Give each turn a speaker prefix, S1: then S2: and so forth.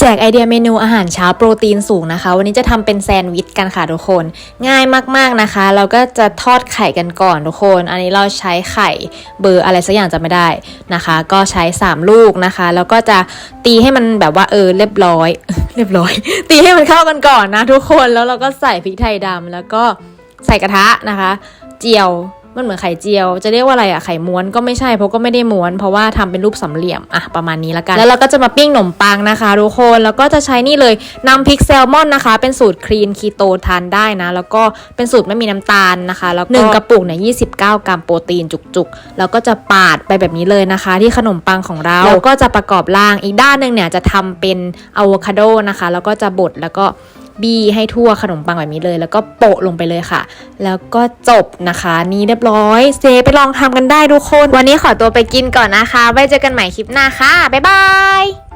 S1: แจกไอเดียเมนูอาหารเช้าโปรตีนสูงนะคะ วันนี้จะทำเป็นแซนด์วิชกันค่ะทุกคน ง่ายมากๆนะคะ เราก็จะทอดไข่กันก่อนทุกคน อันนี้เราใช้ไข่เบอร์อะไรสักอย่างจะไม่ได้นะคะ ก็ใช้ 3 ลูกนะคะ แล้วก็จะตีให้มันแบบว่าเออเรียบร้อย เรียบร้อย ตีให้มันเข้ากันก่อนนะทุกคนแล้วเราก็ใส่พริกไทยดำแล้วก็ใส่กระทะนะคะ เจียว มันเหมือนไข่เจียว จะเรียกว่าอะไรอะไข่ม้วนก็ไม่ใช่เพราะก็ไม่ได้ม้วน เพราะว่าทำเป็นรูปสามเหลี่ยมอะประมาณนี้ละกัน แล้วเราก็จะมาปิ้งขนมปังนะคะทุกคนแล้วก็จะใช้นี่เลยนำพริกแซลมอนนะคะ เป็นสูตรคลีนคีโตทานได้นะ แล้วก็เป็นสูตรไม่มีน้ำตาลนะคะแล้วหนึ่งกระปุกเนี่ย29กรัมโปรตีนจุกๆ แล้วก็จะปาดไปแบบนี้เลยนะคะ ที่ขนมปังของเราแล้วก็จะประกอบร่างอีกด้านหนึ่งเนี่ยจะทำเป็นอะโวคาโดนะคะ แล้วก็จะบดแล้วก็ บี้ให้ทั่วขนมปังแบบนี้เลย แล้วก็โปะลงไปเลยค่ะ แล้วก็จบนะคะ นี่เรียบร้อย เซไปลองทำกันได้ทุกคน วันนี้ขอตัวไปกินก่อนนะคะไว้เจอกันใหม่คลิปหน้าค่ะบ๊ายบาย